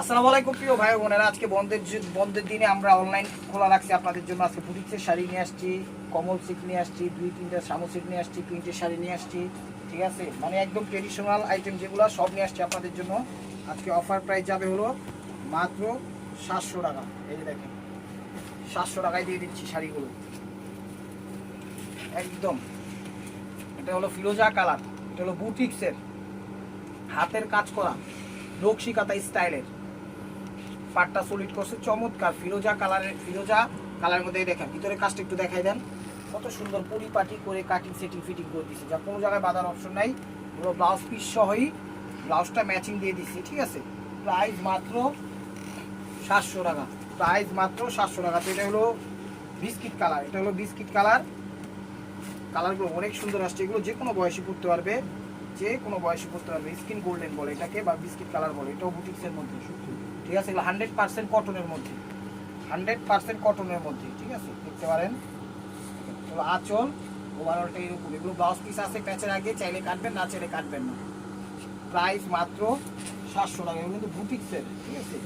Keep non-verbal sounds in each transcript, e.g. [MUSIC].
আসসালামু আলাইকুম প্রিয় ভাই বোনেরা, আজকে বন্ধের বন্ধের দিনে আমরা অনলাইন খোলা রাখছি আপনাদের জন্য। আজকে বুটিক্সের শাড়ি নিয়ে আসছি, কমল সিল্ক নিয়ে আসছি, দুই, তিনটা শামু সিল্ক নিয়ে আসছি প্রিন্টের শাড়ি নিয়ে আসছি, ঠিক আছে? মানে একদম ট্রেডিশনাল আইটেম যেগুলো সব নিয়ে আসছি আপনাদের জন্য। আজকে অফার প্রাইস যাবে হলো মাত্র সাতশো টাকা। এই যে দেখেন, সাতশো টাকায় দিয়ে দিচ্ছি শাড়িগুলো। একদম। এটা হলো ফিরোজা কালার, এটা হলো বুটিক্সের হাতের কাজ করা নকশি কাতা স্টাইলের পাটটা সলিড করছে, চমৎকার। ফিরোজা কালারের ফিরোজা কালারের মধ্যে দেখেন ভিতরে কাজটা একটু দেখাই দেন। কত সুন্দর পরিপাটি করে কাটিং সেটিং ফিটিং করে দিচ্ছে যা কোনো জায়গায় বাঁধার অপশন নাই, পুরো ব্লাউজ পিস সহই ব্লাউজটা ম্যাচিং দিয়ে দিচ্ছি ঠিক আছে? প্রাইস মাত্র সাতশো টাকা। প্রাইস মাত্র সাতশো টাকা। তো এটা হলো বিস্কিট কালার এটা হলো বিস্কিট কালার কালারগুলো অনেক সুন্দর আসছে। এগুলো যে কোনো বয়সী পড়তে পারবে। যে কোনো বয়সে পড়তে পারবে। স্কিন গোল্ডেন বলে এটাকে বা বিস্কিট কালার বলে। এটাও বুটিক্সের মধ্যে। ঠিক আছে? এগুলো হান্ড্রেড পার্সেন্ট কটনের মধ্যে। হান্ড্রেড পার্সেন্ট কটনের মধ্যে, ঠিক আছে? দেখতে পারেন? এগুলো আঁচল ওভারঅলটা এরকম। এগুলো ব্লাউজ পিস আছে প্যাচের আগে, চাইলে কাটবেন, না চাইলে কাটবেন না। প্রাইস মাত্র সাতশো টাকা। এগুলো কিন্তু বুটিক্সের ঠিক আছে?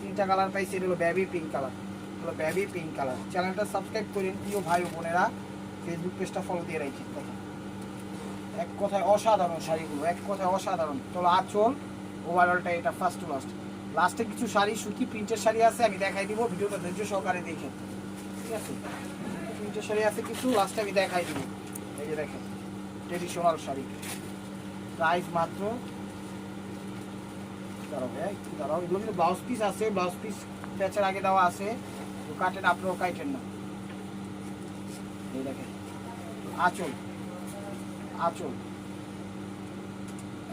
তিনটা কালার পাইছি, এটা হলো ব্যাবি পিঙ্ক কালার হলো ব্যাবি পিঙ্ক কালার চ্যানেলটা সাবস্ক্রাইব করেন, প্রিয় ভাই বোনেরা। ফেসবুক পেজটা ফলো দিয়ে রাখি। দেখেন এক কথায় অসাধারণ শাড়িগুলো এক কথায় অসাধারণ। চলো আঁচল ওভারঅলটা এটা ফার্স্ট টু লাস্ট লাস্টে কিছু শাড়ি, সুতি প্রিন্টের শাড়ি আছে, আমি দেখাই দিব, ভিডিওটা ধৈর্য সহকারে দেখে। ঠিক আছে? প্রিন্টের শাড়ি আছে কিছু লাস্টে আমি দেখাই দিব। এই যে দেখেন ট্রেডিশনাল শাড়ি। প্রাইস মাত্র ব্লাউজ পিস আছে ব্লাউজ পিস প্যাচের আগে দেওয়া আছে। তো কাটেন আপনারাও কাটেন না। এই দেখেন আঁচল আঁচল।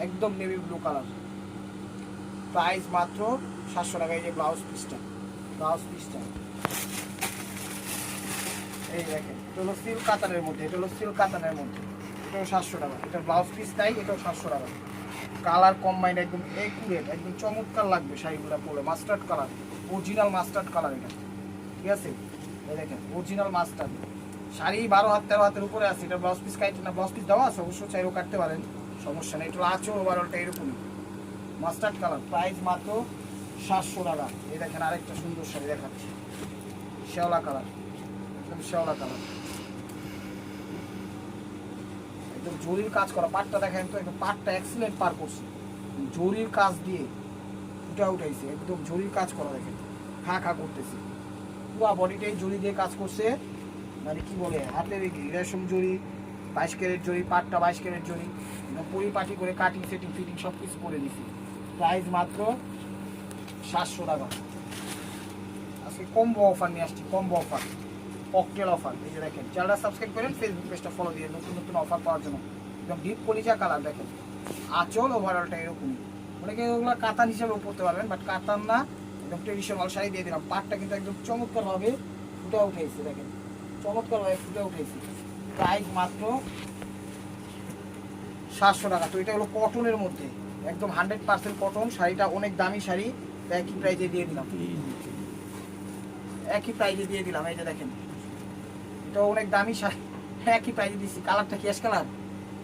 একদম নেভি ব্লু কালার প্রাইস মাত্র সাতশো টাকা, এই যে ব্লাউজ পিসটা ব্লাউজ পিসটা এই দেখেন সিল্ক কাতানের মধ্যে, এটা হলো সিল্ক কাতানের মধ্যে। এটাও সাতশো টাকা, এটা ব্লাউজ পিস নাই এটাও সাতশো টাকা। কালার কম্বাইন একদম একুরেট একদম চমৎকার লাগবে শাড়িগুলো পরে। Mustard colour original mustard colour এটা। ঠিক আছে? এই দেখেন অরিজিনাল মাস্টার্ড শাড়ি বারো হাত, তেরো হাতের উপরে আছে, এটা ব্লাউজ পিস কাটে না ব্লাউজ পিস দেওয়া আছে, অবশ্য চাইলেও কাটতে পারেন, সমস্যা নেই, একটু আচল ওভারঅলটা এরকমই। মাস্টার্ড কালার প্রাইস মাত্র সাতশো টাকা। এই দেখেন আরেকটা সুন্দর শাড়ি দেখাচ্ছি শেওলা কালার একদম শেওলা কালার একদম জরির কাজ করা, পাটটা দেখেন তো, একদম পাটটা এক্সিলেন্ট পার করছে। জরির কাজ দিয়ে উঠা উঠাইছে, একদম জরির কাজ করা দেখেন, খা খা করতেছে। পুরো বডিটাই জরি দিয়ে কাজ করছে। মানে কি বলে হাতের রেশম জরি বাইশ ক্যারেট জরি পাটটা বাইশ ক্যারেট একদম পরিপাটি করে কাটিং সেটিং ফিটিং সব কিছু করে দিছি। প্রাইস মাত্র সাতশো টাকা। আজকে কম্বো অফার নিয়ে আসছি কম্বো অফার ককটেল অফার এই যে দেখেন চ্যানেলটা সাবস্ক্রাইব করেন ফেসবুক পেজটা ফলো দিয়ে নতুন নতুন অফার পাওয়ার জন্য। একদম ডিপ কলিজা কালার দেখেন, আঁচল ওভারঅলটা এরকমই। অনেকে ওগুলো কাতান হিসেবেও পড়তে পারবেন বাট কাতান না, একদম ট্রেডিশনাল শাড়ি দিয়ে দিলাম। পাটটা কিন্তু একদম চমৎকারভাবে ফুটে উঠেছে দেখেন। চমৎকারভাবে ফুটে উঠেছে। প্রাইস মাত্র সাতশো টাকা। তো এটা হলো কটনের মধ্যে। একদম হান্ড্রেড পার্সেন্ট কটন শাড়িটা অনেক দামি শাড়ি। একই প্রাইজে দিয়ে দিলাম। একই প্রাইজে দিয়ে দিলাম। এই যে দেখেন। এটা অনেক দামি শাড়ি। একই প্রাইজে দিচ্ছি। কালারটা কি অ্যাশ কালার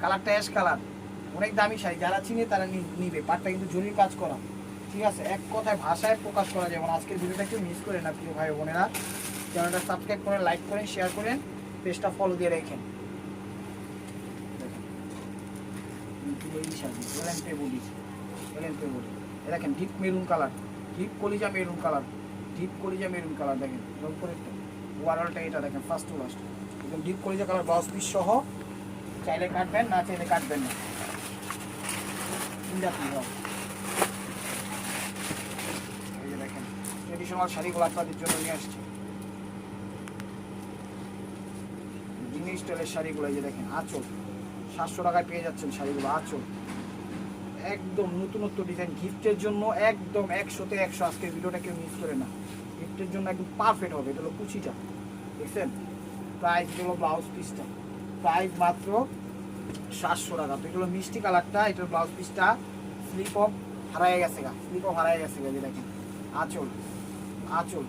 কালারটা অ্যাশ কালার অনেক দামি শাড়ি। যারা চিনে তারা নিবে। পাটটা কিন্তু জরির কাজ করা। ঠিক আছে? এক কথায় ভাষায় প্রকাশ করা যায়। আজকের ভিডিওটা কেউ মিস করে না, প্রিয় ভাই বোনেরা। চ্যানেলটা সাবস্ক্রাইব করেন, লাইক করেন, শেয়ার করেন, পেজটা ফলো দিয়ে রেখেন। দেখেন ডিপ মেরুন কালার ডিপ কলিজা মেরুন কালার ডিপ কলিজা মেরুন কালার দেখেন উপরেরটা ওভারঅলটা এটা দেখেন ফার্স্ট টু লাস্ট একদম ডিপ কলিজা কালার ব্লাউজ পিস সহ, চাইলে কাটবেন, না চাইলে কাটবেন না। ট্রেডিশনাল শাড়িগুলো আপনাদের জন্য নিয়ে আসছি। স্টাইলের শাড়িগুলো এই যে দেখেন, আঁচল। সাতশো টাকায় পেয়ে যাচ্ছেন শাড়িগুলো, আঁচল। একদম নতুনত্ব ডিজাইন গিফটের জন্য একদম একশোতে একশো। আজকের ভিডিওটা কেউ মিস করে না। গিফটের জন্য একদম পারফেক্ট হবে, এটা হলো কুচিটা। দেখছেন? প্রাইস হলো ব্লাউজ পিসটা প্রাইস মাত্র সাতশো টাকা। তো এটা হলো মিষ্টি কালারটা, এটার ব্লাউজ পিসটা স্লিপ অফ হারায় গেছে গা স্লিপ অফ হারায় গেছে গা যে দেখেন। আঁচল আঁচল।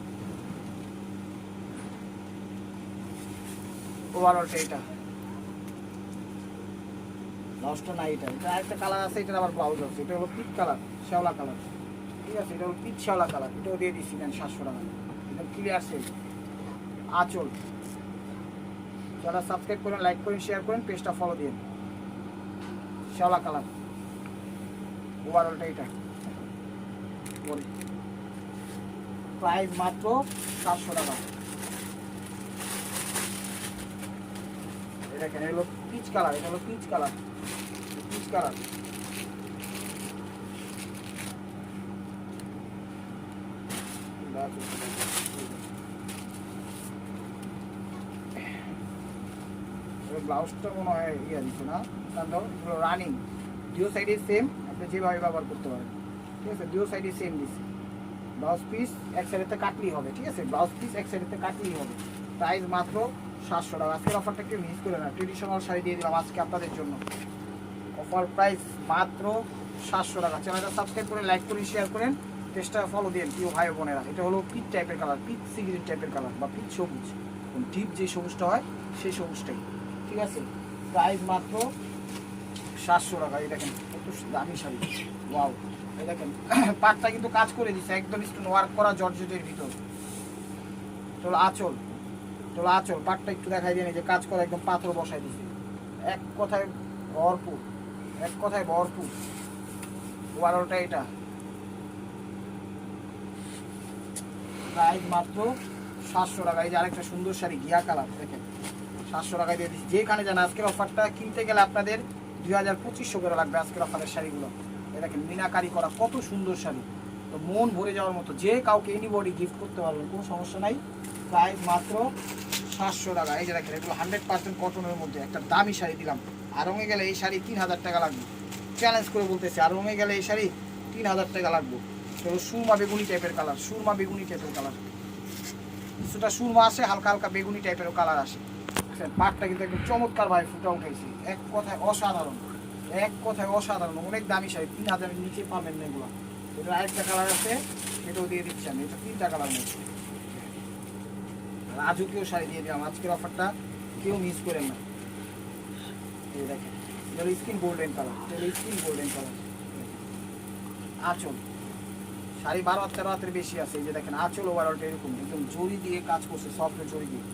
ওভারঅলটা এটা। ব্লাউজটা নাই এটা। এটা আরেকটা কালার আছে, এটার আবার ব্লাউজ আছে। এটা হলো পিচ কালার শ্যাওলা কালার ঠিক আছে, এটা হলো পিচ শ্যাওলা কালার এটাও দিয়ে দিচ্ছি নেন সাতশো টাকা। একদম ক্লিয়ার সেল আঁচল। যারা সাবস্ক্রাইব করেন লাইক করেন শেয়ার করেন পেজটা ফলো দিন। শ্যাওলা কালার ওভারঅলটা এটা। প্রাইস মাত্র সাতশো টাকা। এটা হলো পিচ কালার এটা হলো পিচ কালার পিচ কালার ব্লাউজটা মনে হয় ইয়ে দিচ্ছে না। এগুলো রানিং দুও সাইডে সেম আপনি যেভাবে ব্যবহার করতে পারেন। ঠিক আছে? দুও সাইডে সেম দিচ্ছে। ব্লাউজ পিস এক সাইডেতে কাটলেই হবে, ঠিক আছে? ব্লাউজ পিস এক সাইডেতে কাটলেই হবে। প্রাইস মাত্র সাতশো টাকা। আজকের অফারটা কেউ মিস করে না। ট্রেডিশনাল শাড়ি দিয়ে দিলাম আজকে আপনাদের জন্য। অফার প্রাইস মাত্র সাতশো টাকা। চ্যানেলটা সাবস্ক্রাইব করে লাইক করে শেয়ার করেন। পেজটা ফলো দিন প্রিয় ভাই বোনেরা। এটা হলো পিচ টাইপের কালার পিচ সিগারেট টাইপের কালার বা পিচ সবুজ। ডিপ যে সবুজটা হয়, সেই সবুজটাই। ঠিক আছে? প্রাইস মাত্র সাতশো টাকা। এই দেখেন, কত দামি শাড়ি। ওয়াও এই দেখেন, [CLEARS THROAT] পাটটা কিন্তু কাজ করে দিচ্ছে একদম স্টোন ওয়ার্ক করা জর্জেটের ভিতর। তোলা আঁচল। তোলা আচল পাটটা একটু দেখাই দিয়ে যে কাজ করা একদম পাথর বসাই দিছে এক কথায় ভরপুর, এক কথায় ভরপুর। ওয়ারোটা এটা। মাত্র সাতশো টাকা। এই যে আরেকটা সুন্দর শাড়ি গিয়া কালার, দেখেন। সাতশো টাকায় দিয়ে দিচ্ছি যেখানে যান আজকের অফারটা কিনতে গেলে আপনাদের দুই হাজার পঁচিশশো করে লাগবে আজকের অফারের শাড়িগুলো। দেখেন, মিনাকারি করা কত সুন্দর শাড়ি। তো মন ভরে যাওয়ার মতো যে কাউকে এনিবডি গিফট করতে পারবেন, কোনো সমস্যা নাই। প্রাইস মাত্র সাতশো টাকা। এই যে দেখেন, এগুলো হান্ড্রেড পার্সেন্ট কটনের মধ্যে একটা দামি শাড়ি দিলাম। আর রঙে গেলে এই শাড়ি তিন হাজার টাকা লাগবে। চ্যালেঞ্জ করে বলতেছি রঙে গেলে এই শাড়ি তিন হাজার টাকা লাগবে। তো সুরমা বেগুনি টাইপের কালার সুরমা বেগুনি টাইপের কালার কিছুটা সুরমা আসে, হালকা হালকা বেগুনি টাইপের কালার আসে। পাটটা কিন্তু একদম চমৎকার ভাবে ফুটে উঠেছে এক কথায় অসাধারণ। এক কথায় অসাধারণ। অনেক দামি শাড়ি, তিন হাজারের নিচে পাবেন না এগুলো। এটা আরেকটা কালার আছে, এটাও দিয়ে দিচ্ছি আমি। এটা তিনটা কালার মধ্যে রাজকীয় শাড়ি দিয়ে দিলাম। আজকের অফারটা কেউ মিস করেন না। দেখেন এটা স্কিন গোল্ডেন কালার এটা স্কিন গোল্ডেন কালার আঁচল, শাড়ি বারো হাত তেরো হাতের বেশি আছে। যে দেখেন, আঁচল ওভারঅলটা এরকম, একদম জড়ি দিয়ে কাজ করছে সফট জড়ি দিয়ে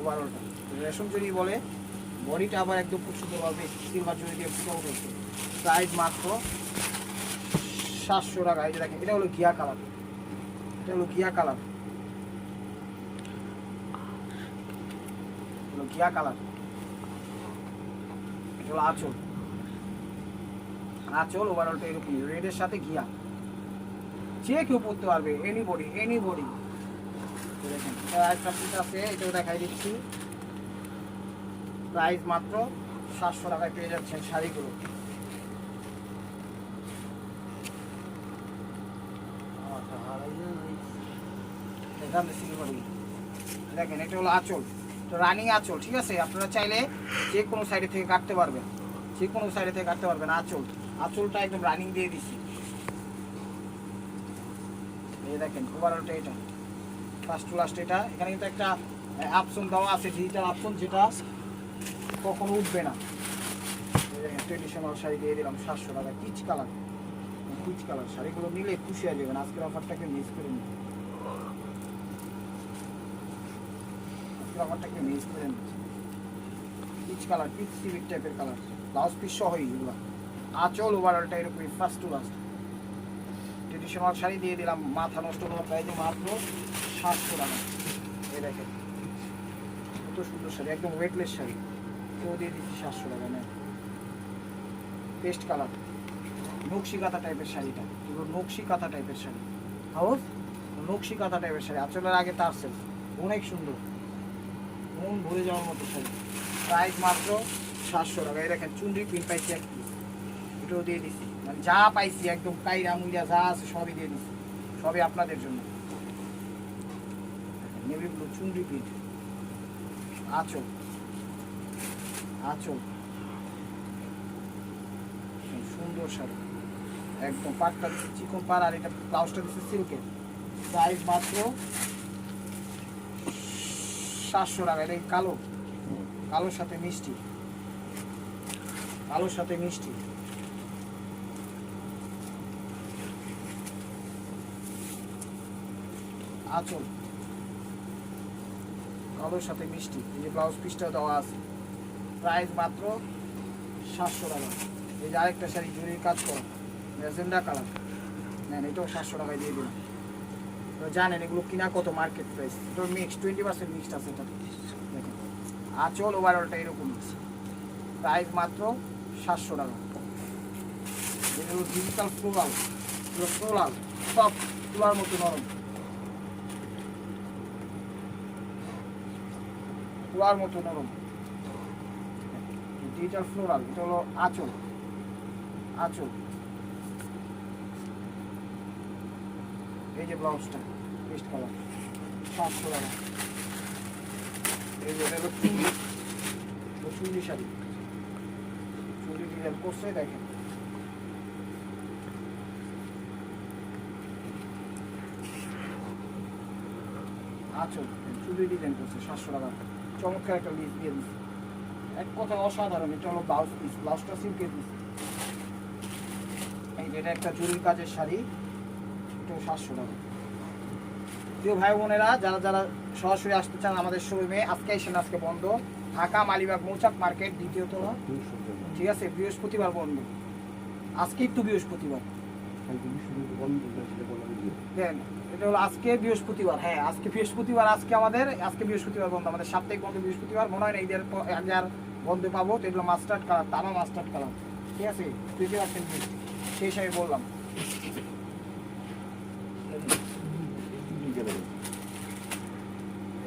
ওভারঅলটা রেশম জড়ি বলে বডিটা আবার একদম খুব সুন্দরভাবে সিলভার জড়ি দিয়ে ফুটে উঠেছে। প্রাইস মাত্র সাতশো টাকা। এই যে দেখেন, এটা হলো ঘিয়া কালার এটা হলো ঘিয়া কালার হলো ঘিয়া কালার? এটা হলো আঁচল আঁচল ওভারঅলটা এরকম রেডের সাথে ঘিয়া। যে কেউ পড়তে পারবে এনি বডি এনি বডি দেখেন, এটা আরেকটা পিস আছে, এটাও দেখাই দিচ্ছি। প্রাইস মাত্র সাতশো টাকায় পেয়ে যাচ্ছেন শাড়িগুলো। দেখেন, এটা হলো আঁচল। তো রানিং আঁচল ঠিক আছে? আপনারা চাইলে যে কোনো সাইডে থেকে কাটতে পারবেন। যে কোনো সাইডে থেকে কাটতে পারবেন আঁচল। আঁচলটা একদম রানিং দিয়ে দিচ্ছি দেখেন ওভারঅলটা এটা। ফার্স্ট টু লাস্ট এটা। এখানে কিন্তু একটা অপশন দেওয়া আছে ডিজিটাল অপশন যেটা কখনো উঠবে না। ট্রেডিশনাল শাড়ি দিয়ে দিলাম, সাতশো টাকা। পিচ কালার পিচ কালার শাড়িগুলো নিলে খুশি হয়ে যাবেন। আজকের অফারটাকে মিস করে নিন অফারটাকে মিস করে পিচ কালার পিচ সিভিক টাইপের কালার ব্লাউজ পিস সহই এগুলো। আঁচল ওভারঅলটা এরকমই first to last traditional sari দিয়ে দিলাম, মাথা নষ্ট হওয়ার প্রাইজে মাত্র সাতশো টাকা। এই দেখেন, কত সুন্দর শাড়ি, একদম ওয়েটলেস শাড়ি। কেউ দিয়ে দিচ্ছি সাতশো টাকা, নেন। পেস্ট কালার নকশি কাঁথা টাইপের শাড়িটা। এগুলো নকশি কাঁথা টাইপের শাড়ি। হাউস নকশি কাঁথা টাইপের শাড়ি। আঁচলের আগে তার সেল অনেক সুন্দর। মন ভরে যাওয়ার মতো শাড়ি প্রাইস মাত্র সাতশো টাকা। এই দেখেন চুন্ডি পিন পাইছি এক পিস এটাও দিয়ে দিচ্ছি মানে যা পাইছি, একদম কাইরা মুইরা যা আছে, সবই দিয়ে দিচ্ছি সবই আপনাদের জন্য। চুন্ডি পিঠ আচল। আচল। সুন্দর শাড়ি। একদম পাটটা চিকন পার আর এটা ব্লাউজটা দিচ্ছে সিল্কের প্রাইস মাত্র সাতশো টাকা, এটা কালো? কালোর সাথে মিষ্টি। কালোর সাথে মিষ্টি। আচল। কালোর সাথে মিষ্টি। এই যে ব্লাউজ পিসটা দেওয়া আছে। প্রাইস মাত্র সাতশো টাকা। এই যে আরেকটা শাড়ি জুড়ির কাজ করো। কালার। নেন, এটাও সাতশো টাকায় দিয়ে দিলাম। জানেন এগুলো কিনা কত মার্কেট প্রাইস তো মিক্স টোয়েন্টি পার্সেন্ট মিক্সড আছে এটা। দেখেন। আচল ওভারঅলটা এরকম প্রাইস মাত্র সাতশো টাকা। এগুলো ডিজিটাল ফ্লোরাল ফ্লোরাল সব তুলার মতো নরম। তুলার মতো নরম। ডিজিটাল ফ্লোরাল এটা হলো আঁচল। আঁচল। এই যে ব্লাউজটা, পেস্ট কালার। সাতশো টাকা এই যে এটা হলো এটা চুড়ি শাড়ি। চুড়ি ডিজাইন করছে, দেখেন। আচল চুড়ি ডিজাইন করছে, সাতশো টাকা। চমৎকার একটা লিস্ট দিয়ে দিচ্ছে এক কথা অসাধারণ, এটা হলো ব্লাউজ পিস ব্লাউজটা সিল্কের পিস এই যেটা একটা জরির কাজের শাড়ি। সাতশো টাকা। প্রিয় ভাই বোনেরা, যারা যারা সরাসরি আসতে চান আমাদের শোরুমে আজকে এসেন আজকে বন্ধ। ঢাকা মালিবাগ মৌচাক মার্কেট দ্বিতীয় তলা ঠিক আছে, বৃহস্পতিবার বন্ধ। আজকে একটু বৃহস্পতিবার। এটা হলো আজকে বৃহস্পতিবার। হ্যাঁ আজকে বৃহস্পতিবার, আজকে আমাদের, আজকে বৃহস্পতিবার বন্ধ। আমাদের সাপ্তাহিক বৃহস্পতিবার। মনে হয় না বন্ধ পাবো। তো এগুলো মাস্টার্ড কালার তামা মাস্টার্ড কালার ঠিক আছে সেই হিসাবে বললাম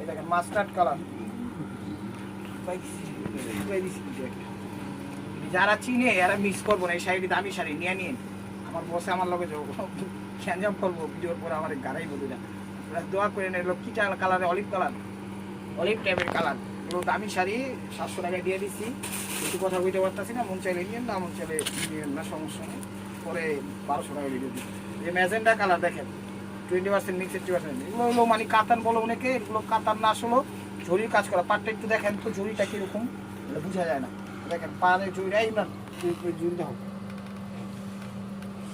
এই দেখেন মাস্টার্ড কালার। যারা চিনে এরা মিস করব না এই শাড়িটি দামি শাড়ি নিয়ে নিন। আমার বসে আমার লগে যাব স্যাঞ্জাম করব ভিডিওর পরে আমার গাড়াই বলে না। ওরা দোয়া করে নেই কি কালারে অলিভ কালার। অলিভ টাইপের কালার। এগুলো দামি শাড়ি সাতশো টাকায় দিয়ে দিচ্ছি কিছু কথা বুঝতে পারতেছি না মন চাইলে নিয়েন না মন চাইলে নিয়েন না সমস্যা নেই। পরে বারোশো টাকা দিয়ে দিই যে ম্যাজেন্ডা কালার দেখেন। টোয়েন্টি পার্সেন্ট এইটটি পার্সেন্ট এগুলো হলো মানে কাতান বলো অনেকে, এগুলো কাতান না আসলো ঝুড়ির কাজ করা। পাটটা একটু দেখেন তো, ঝুড়িটা কীরকম? বোঝা যায় না। দেখেন, পাড়ে ঝুড়িটাই না ঝুড়ি দেখো।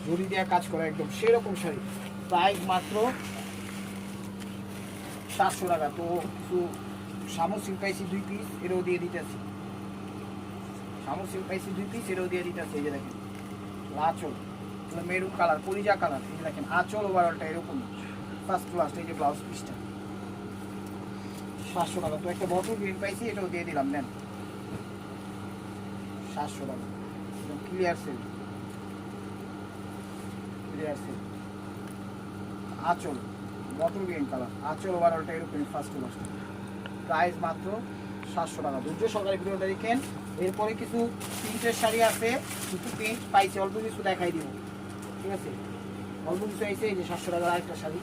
ঝুড়ি দেওয়া কাজ করা একদম সেরকম শাড়ি। প্রাইস মাত্র সাতশো টাকা। তো কিছু সামুসিল পাইছি দুই পিস এটাও দিয়ে দিতেছি। সামুসিল পাইছি দুই পিস এটাও দিয়ে দিতেছি, এই যে দেখেন। মেরুন কালার পরিজা কালার। এই দেখেন, আঁচল ওভারঅলটা এরকম। ফার্স্ট ক্লাস এই যে ব্লাউজ পিসটা সাতশো টাকা। তো একটা বটল গ্রিন পাইছি, এটাও দিয়ে দিলাম, নেন। সাতশো টাকা। ক্লিয়ার সেল ক্লিয়ার সেল আঁচল বটল গ্রিন কালার আঁচল ওভারঅলটা এরকমই ফার্স্ট ক্লাস প্রাইস মাত্র সাতশো টাকা। দুর্য সরকারি ভিডিওটা দেখেন। এরপরে কিছু প্রিন্টের শাড়ি আছে, কিছু প্রিন্ট পাইছে, অল্প কিছু দেখাই দিব। ঠিক আছে? অল্প আইছে এই যে সাতশো টাকার আরেকটা শাড়ি।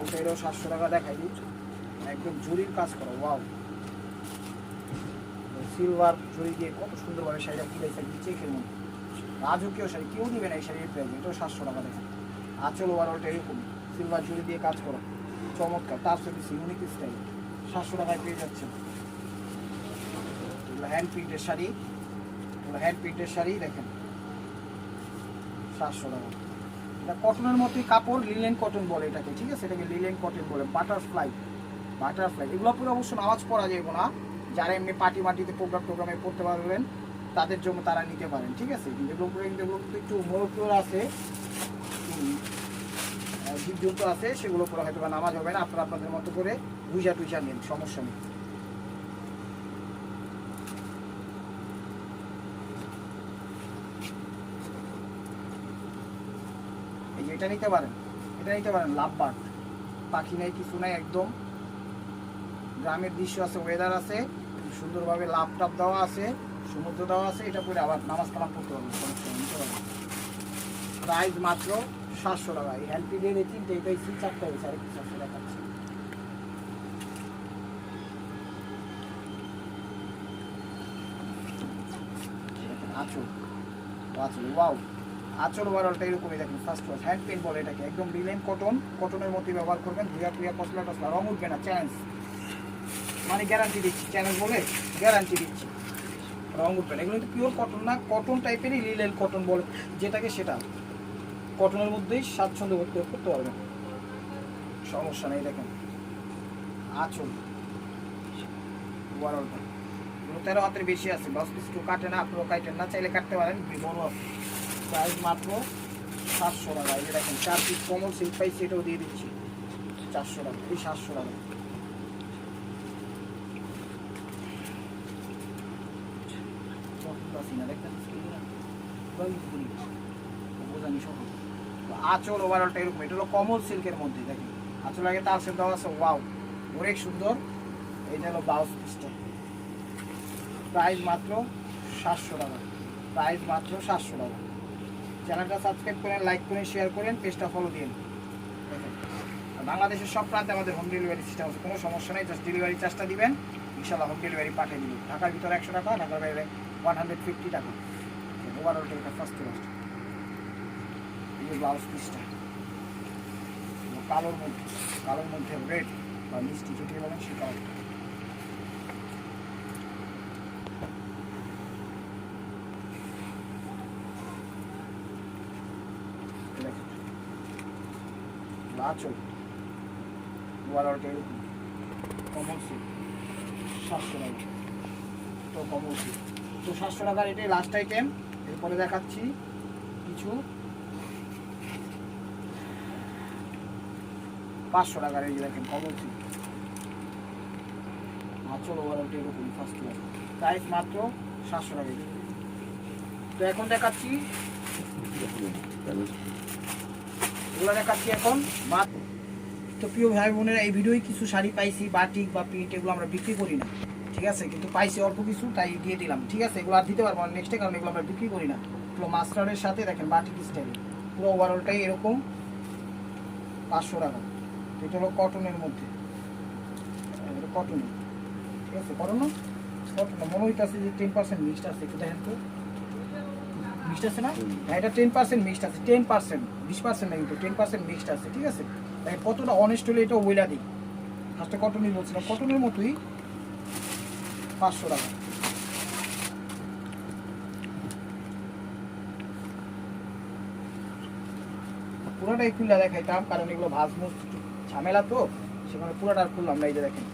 ওটা এটাও সাতশো টাকা দেখাই দিই। একদম জরির কাজ করা, ওয়াও। সিলভার জরি দিয়ে কত সুন্দরভাবে শাড়িটা ফুলাইছে চেকের মধ্যে রাজকীয় শাড়ি, কেউ দিবে না এই শাড়ির প্রাইস এটাও সাতশো টাকা দেখেন আঁচল ওভারঅলটা এরকম সিলভার জরি দিয়ে কাজ করা। চমৎকার, তার সাথে ইউনিক স্টাইল সাতশো টাকায় পেয়ে যাচ্ছে এগুলো হ্যান্ড প্রিন্টের শাড়ি। হ্যান্ড প্রিন্টের শাড়ি, দেখেন। সাতশো টাকা। এটা কটনের মতোই কাপড় লিলেন কটন বলে এটাকে, ঠিক আছে? এটাকে লিলেন কটন বলে বাটারফ্লাই বাটারফ্লাই এগুলো পুরো অবশ্য নামাজ পড়া যাবে না। যারা এমনি পার্টি মাটিতে প্রোগ্রাম টোগ্রামে পড়তে পারবেন, তাদের জন্য তারা নিতে পারেন, ঠিক আছে? কিন্তু এগুলো কিন্তু এগুলো কিন্তু একটু মোরক্টোর আছে। জীবজন্তু আছে, সেগুলো পুরো হয়তো নামাজ হবে না। আপনারা আপনাদের মতো করে বুঝা টুইজা নিন, সমস্যা নেই। এটা নিতে পারেন। এটা নিতে পারেন লাভ বাট পাখি নেই, কিছু নাই একদম। গ্রামের দৃশ্য আছে ওয়েদার আছে, সুন্দরভাবে লাভ টাপ দেওয়া আছে, সমুদ্র দেওয়া আছে, এটা পরে আবার নামাজ কালাম করতে পারবেন সমস্যা নিতে প্রাইস মাত্র সাতশো টাকা। এই দিয়ে এই তিনটে, এটাই তিন চারটে হয়েছে আর কি সাতশো টাকা? আছে আচল ওয়াও আচল ওভারঅলটা এরকমই দেখেন ফার্স্ট ক্লাস হ্যান্ড পেন বলে এটাকে, একদম রিলেন কটন কটনের মধ্যে ব্যবহার করবেন ধুয়া টুয়া পশলা টসলা রং উঠবে না চ্যালেঞ্জ মানে গ্যারান্টি দিচ্ছি চ্যালেঞ্জ বলে গ্যারান্টি দিচ্ছি। রং উঠবে না, এগুলো কিন্তু পিওর কটন না কটন টাইপেরই লিলেন কটন বলে, যেটাকে সেটা। কটনের মধ্যেই স্বাচ্ছন্দ্য বোধ করতে পারবেন। সমস্যা নেই, দেখেন। আচল। এগুলো তেরো হাতের বেশি আছে দশ পিস কেউ কাটে না আপনারা কাটেন না, চাইলে কাটতে পারেন বড় প্রাইস মাত্র সাতশো টাকা। এই দেখেন, চার পিস কমন সিল্ক পাইছি এটাও দিয়ে দিচ্ছি। চারশো টাকা, এই সাতশো টাকা। আচল ওভারঅলটা এরকম। এটা হলো কমল সিল্কের মধ্যে, দেখেন। আচল আগে তার দেওয়া আছে ওয়াও অনেক সুন্দর। এইটা হলো ব্লাউজ পিসটা প্রাইস মাত্র সাতশো টাকা। প্রাইস মাত্র সাতশো টাকা। চ্যানেলটা সাবস্ক্রাইব করেন লাইক করেন শেয়ার করেন পেজটা ফলো দিন। বাংলাদেশের সব প্রান্তে আমাদের হোম ডেলিভারি সিস্টেম আছে, কোনো সমস্যা নেই জাস্ট ডেলিভারি চার্জটা দিবেন ইনশাল্লাহ হোম ডেলিভারি পাঠিয়ে দিবেন ঢাকার ভিতরে একশো টাকা, ঢাকার বাইরে ওয়ান হান্ড্রেড ফিফটি টাকা। ওভারঅলটা এটা ফার্স্ট যে ব্লাউজ পিসটা কালোর মধ্যে কালোর মধ্যে রেড বা মিষ্টি যেটি বলেন সে আচল ওভারঅলটা এরকম। কমল সিল্ক সাতশো টাকা তো কমল সিল্ক তো সাতশো টাকার এটাই লাস্ট আইটেম এরপরে দেখাচ্ছি কিছু। পাঁচশো টাকার এই দেখেন কমল সিল্ক আচল ওভারঅলটা এরকম ফার্স্ট ক্লাস প্রাইস মাত্র সাতশো টাকা তো এখন দেখাচ্ছি এগুলো দেখাচ্ছি এখন। বা তো প্রিয় ভাই বোনেরা, এই ভিডিওয় কিছু শাড়ি পাইছি, বাটিক বা প্রিন্ট এগুলো আমরা বিক্রি করি না, ঠিক আছে? কিন্তু পাইছি অল্প কিছু, তাই দিয়ে দিলাম, ঠিক আছে? এগুলো আর দিতে পারব না নেক্সটে কারণ এগুলো আমরা বিক্রি করি না। পুরো মাস্টারের সাথে দেখেন বাটিক স্টাইল পুরো ওভারঅলটাই এরকম, পাঁচশো টাকা। এটা হলো কটনের মধ্যে। কটনের ঠিক আছে? কটন কটন মনে হইতেছে যে টেন পার্সেন্ট মিক্সড আছে, একটু দেখেন তো। মিক্সড আছে না? হ্যাঁ এটা টেন পার্সেন্ট মিক্সড আছে টেন পার্সেন্ট বিশ পার্সেন্ট না কিন্তু টেন পার্সেন্ট মিক্সড আছে, ঠিক আছে? তাই কতটা অনেস্ট হলে এটা ওইলা দিই? ফার্স্টে কটনই বলছিলাম কটনের মতোই পাঁচশো টাকা। পুরোটাই খুললা দেখাইতাম কারণ এগুলো ভাজ মুজ ঝামেলা তো, সেখানে পুরোটা খুললাম না, এই যে দেখেন,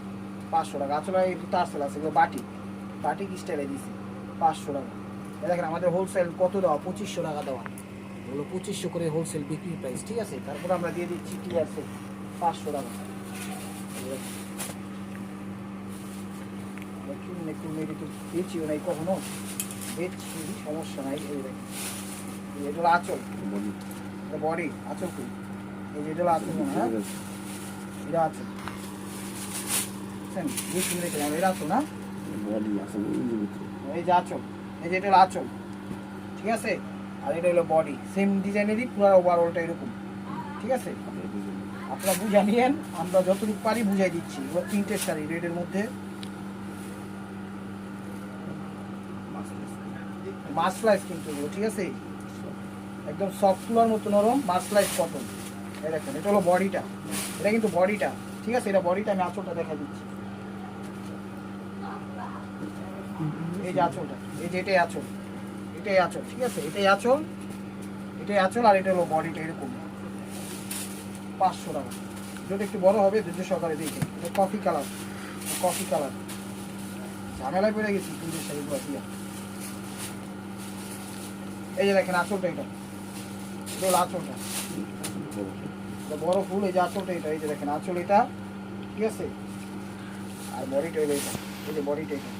পাঁচশো টাকা। আসলে একটু তারসেল আছে, এগুলো বাটি বাটি স্টাইলে দিছি, পাঁচশো টাকা। এই দেখেন আমাদের হোলসেল কত দেওয়া? পঁচিশশো টাকা দেওয়া। এগুলো পঁচিশশো করে হোলসেল বিক্রি প্রাইস ঠিক আছে? তারপর আমরা দিয়ে দিচ্ছি ঠিক আছে পাঁচশো টাকা। একটু বেচিও নাই কখনো। সমস্যা নাই এই দেখেন। এই এটা হলো আঁচল। এটা বডি আঁচল কই এই যে এটা হলো আঁচল হ্যাঁ? এটা আঁচল। বুঝছেন? বুঝতে রেখেছিলাম এটা আঁচল না? এই যে আঁচল। এই যে এটা হলো আঁচল, ঠিক আছে? আর এটা হলো বডি সেম ডিজাইনেরই পুরো ওভারঅলটা এরকম, ঠিক আছে? আপনারা বুঝা নিয়েন, আমরা যতটুকু পারি বুঝাই দিচ্ছি। এবার তিনটে শাড়ি রেডের মধ্যে মাসলাইস কিন্তু ঠিক আছে? একদম সফট তুলার মতো নরম মাসলাইস কটন এই দেখেন, এটা হলো বডিটা এটা কিন্তু বডিটা ঠিক আছে? এটা বডিটা আমি আঁচলটা দেখা দিচ্ছি। এই যে আঁচলটা, এই যে এটাই আঁচল এটাই আঁচল, ঠিক আছে? এটাই আঁচল এটাই আঁচল আর এটা হলো বডিটা এরকম। পাঁচশো টাকা। যদি একটু বড় হবে দুটো সকালে দেখে এটা কফি কালার কফি কালার ঝামেলায় পড়ে গেছি, কিন্তু শাড়িগুলো দিয়া এই যে দেখেন আঁচলটা এটা। এটা হলো আঁচলটা। বড় ফুল, এই যে আঁচলটা এটা, এই যে দেখেন আঁচল এটা, ঠিক আছে? আর বডিটা এটা, এই যে বডিটা এটা।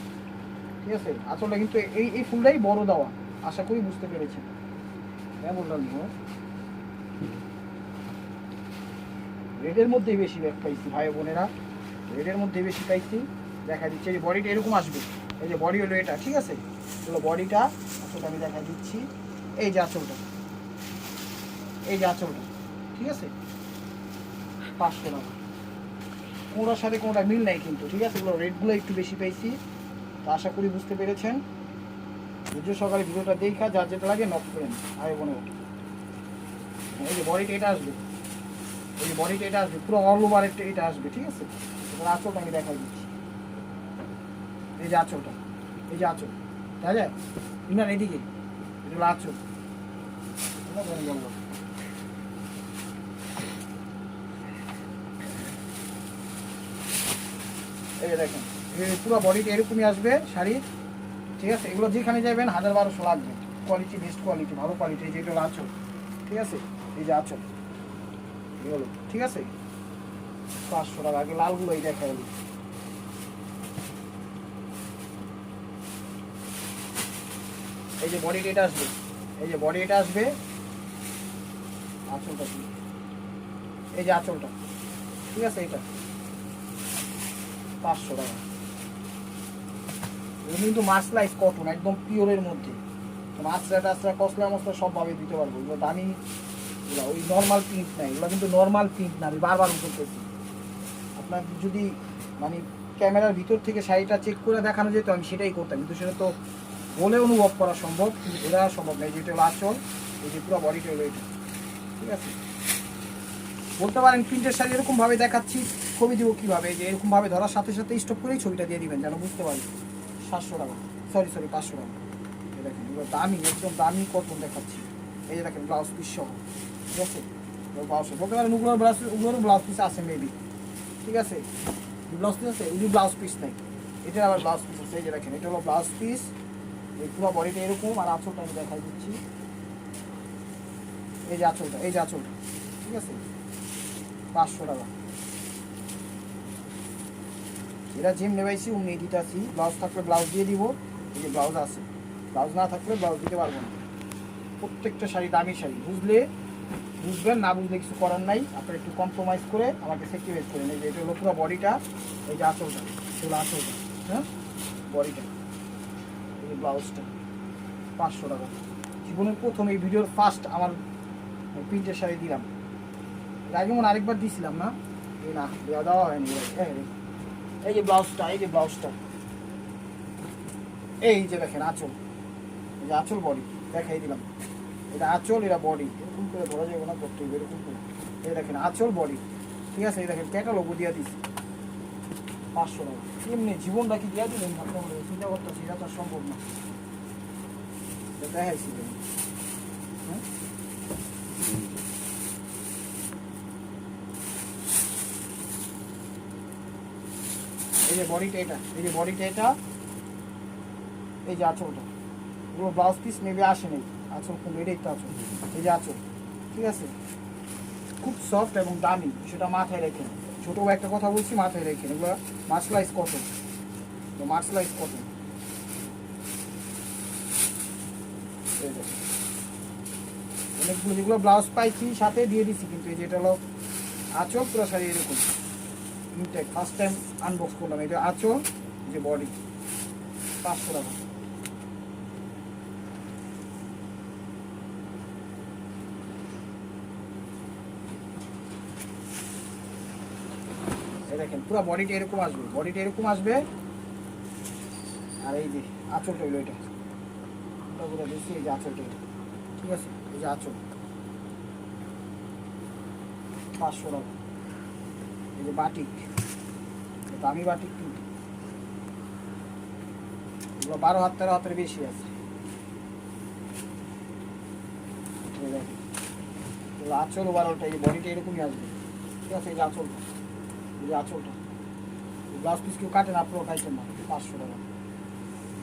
ঠিক আছে? আঁচলটা কিন্তু এই এই ফুলটাই বড় দেওয়া। আশা করি বুঝতে পেরেছেন। বললাম হ্যাঁ? রেডের মধ্যেই বেশি পাইছি, ভাই বোনেরা। রেডের মধ্যে বেশি পাইছি। দেখা দিচ্ছে এই বডিটা এরকম আসবে। এই যে বডি হলো এটা, ঠিক আছে? হলো বডিটা আসলটা আমি দেখা দিচ্ছি। এই যে আঁচলটা। এই যে আঁচলটা, ঠিক আছে? পাঁচশো টাকা। কোনোটার সাথে কোনোটা মিল নাই কিন্তু, ঠিক আছে? এগুলো রেটগুলো একটু বেশি পাইছি। তো আশা করি বুঝতে পেরেছেন। বুঝে সকালে ভিডিওটা দেখা যার যেটা লাগে নক করেন ভাই বোনেরা এই যে বডিটা এটা আসবে। এই যে বডিটা এটা আসবে। পুরো অল ওভার এটা এটা আসবে, ঠিক আছে? আঁচলটা আমি দেখা দিচ্ছি। এই যে আঁচলটা। এই যে আঁচল। দেখা যায়? ইমরান এদিকে। এটা হলো আঁচল। এই যে দেখেন। পুরো বডিটা এরকমই আসবে শাড়ির ঠিক আছে? এগুলো যেখানে যাবেন, হাজার বারোশো লাগবে। কোয়ালিটি বেস্ট কোয়ালিটি ভালো কোয়ালিটি এই যে এটা হলো আঁচল। ঠিক আছে? এই যে আঁচল। এগুলো ঠিক আছে? পাঁচশো টাকা। আগে লালগুলো এই দেখা এই যে বডি এটা আসবে। এই যে বডি এটা আসবে। আঁচলটা এই যে আঁচলটা। ঠিক আছে? এটা পাঁচশো টাকা। এগুলো কিন্তু মাসলাইজ কটন একদম পিওরের মধ্যে। মাছরা টাছরা কসলা মশলা সবভাবে দিতে পারব। এগুলো দামি, এগুলো ওই নর্মাল প্রিন্ট না, এগুলো কিন্তু নর্মাল প্রিন্ট না, আমি বারবার করতেছি আপনার যদি মানে ক্যামেরার ভিতর থেকে শাড়িটা চেক করে দেখানো যেত, আমি সেটাই করতাম। কিন্তু সেটা তো বলে অনুভব করা সম্ভব, কিন্তু ধরে সম্ভব নয় যেটা হলো আঁচল, এই যে পুরো বডিটা এটা। ঠিক আছে? বলতে পারেন প্রিন্টের শাড়ি এরকমভাবে দেখাচ্ছি, ছবি দিব কীভাবে? যে এরকমভাবে ধরার সাথে সাথে স্টপ করেই ছবিটা দিয়ে দিবেন, যেন বুঝতে পারি সাতশো টাকা। সরি সরি পাঁচশো টাকা। এই দেখেন, এগুলো দামি, একদম দামি কটন দেখাচ্ছি। এই যে দেখেন ব্লাউজ পিস সহ। ঠিক আছে? ব্লাউজ বলতে পারেন ওগুলোর ব্লাউজ ওগুলোরও ব্লাউজ পিস আছে মেবি ঠিক আছে? ব্লাউজ পিস আছে ওই ব্লাউজ পিস নেই। এটার আবার ব্লাউজ পিস আছে। এই যে দেখেন, এটা হলো ব্লাউজ পিস এই পুরো বডিটা এরকম, আর আঁচলটা আমি দেখাই দিচ্ছি। এই যে আঁচলটা, এই যে আঁচলটা। ঠিক আছে? পাঁচশো টাকা। এরা জিম নেবাইছি অমনি দিতে আছি ব্লাউজ থাকলে ব্লাউজ দিয়ে দিব, এই যে ব্লাউজ আছে। ব্লাউজ না থাকলে ব্লাউজ দিতে পারব না। প্রত্যেকটা শাড়ি দামি শাড়ি, বুঝলে? বুঝবেন, না বুঝলে কিছু করার নাই। আপনারা একটু কম্প্রোমাইজ করে আমাকে সেক্টিভাইজ করে নেই যে এটা হলো পুরো বডিটা এই যে আঁচলটা, এগুলো আঁচলটা হ্যাঁ? বডিটা এই ব্লাউজটা পাঁচশো টাকা। জীবনের প্রথম এই ভিডিওর ফার্স্ট আমার প্রিন্টের শাড়ি দিলাম। আগে মনে আরেকবার দিয়েছিলাম না? এই না দেওয়া দেওয়া হয়নি। রে। এই যে ব্লাউজটা, এই যে ব্লাউজটা। এই যে দেখেন, আঁচল। এই যে আঁচল বডি দেখাই দিলাম। এটা আঁচল, এটা বডি এরকম করে ধরা যাবে না করতে হবে, এরকম করে। এই দেখেন, আঁচল বডি ঠিক আছে? এই দেখেন ক্যাটালগও দিয়ে দিচ্ছি পাঁচশো টাকা। এমনি জীবনটা কি দিয়ে দিলেন? আপনার চিন্তা করতেছি এটা তো সম্ভব না। দেখাইছি। হ্যাঁ? এই যে বডিটা এটা, এই যে বডিটা এটা, এই যে আঁচলটা। পুরো ব্লাউজ পিস মেবি আসে নেই আঁচল কিন্তু এটাই তো আঁচল, এই যে আঁচল, ঠিক আছে? খুব সফট এবং দামি, সেটা মাথায় রেখে। ছোটো একটা কথা বলছি, মাথায় রেখে। এগুলো মার্শলাইজ কটন তো মার্শলাইজ কটন অনেকগুলো, যেগুলো ব্লাউজ পাইছি, সাথে দিয়ে দিছি, কিন্তু এই যেটা হলো আঁচল, পুরো শাড়ি এরকম। ইনটেক ফার্স্ট টাইম আনবক্স করলাম। এটা এই যে বডি পাঁচশো টাকা। দেখেন, পুরো বডিটা এরকম আসবে। বডিটা এরকম আসবে। আর এই যে আঁচলটা হইল এটা। পুরো বেশি, এই যে আঁচলটা ঠিক আছে? এই যে আঁচল। পাঁচশো টাকা। এই যে বাটিক। দামি বাটিক কিন্তু। এগুলো বারো হাত, তেরো হাতের বেশি আছে। আঁচল বারোটা এই বডিটা এরকমই আসবে। ঠিক আছে, এই যে আঁচলটা। এই যে আঁচলটা। ব্লাউজ পিস কেউ কাটেন আপনারাও খাইছেন না, পাঁচশো টাকা।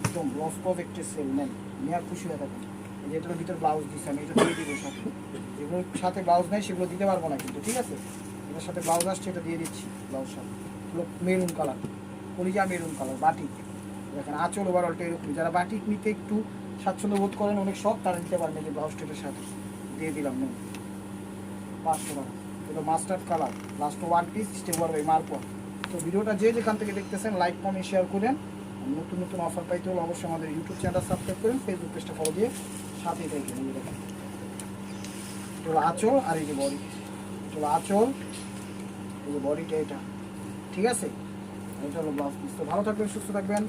একদম লস প্রজেক্টের সেল নেন নেওয়ার খুশি হয়ে থাকেন এই যে এটার ভিতরে ব্লাউজ দিচ্ছে আমি এটা দিয়ে দিব সাথে। যেগুলোর সাথে ব্লাউজ নেই, সেগুলো দিতে পারব না কিন্তু, ঠিক আছে? এটার সাথে ব্লাউজ আসছে, এটা দিয়ে দিচ্ছি ব্লাউজ সাথে মেরুন কালার কলিজা মেরুন কালার বাটিক দেখেন, আঁচল ওভারঅলটা এরকম। যারা বাটিক নিতে একটু স্বাচ্ছন্দ্য বোধ করেন, অনেক শখ, তারা নিতে পারবেন এই যে ব্লাউজ টেপের সাথে। দিয়ে দিলাম নেন। পাঁচশো টাকা। এটা mustard colour last one piece step ওয়ার মারপর তো ভিডিওটা যে যেখান থেকে দেখতেছেন লাইক কমেন্ট শেয়ার করেন। নতুন নতুন অফার পাইতে হলে অবশ্যই আমাদের ইউটিউব চ্যানেল সাবস্ক্রাইব করেন ফেসবুক পেজটা ফলো দিয়ে সাথেই থাকবেন। দেখেন। আঁচল আর এই যে বডি আঁচল এই যে বডিটা এটা। ঠিক আছে? এটা হলো ব্লাউজ পিস তো ভালো থাকবেন, সুস্থ থাকবেন।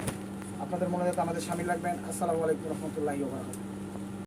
আপনাদের মনে যাতে আমাদের সামিল রাখবেন। আসসালামু আলাইকুম রহমতুল্লাহি ওয়া বারাকাতুহু।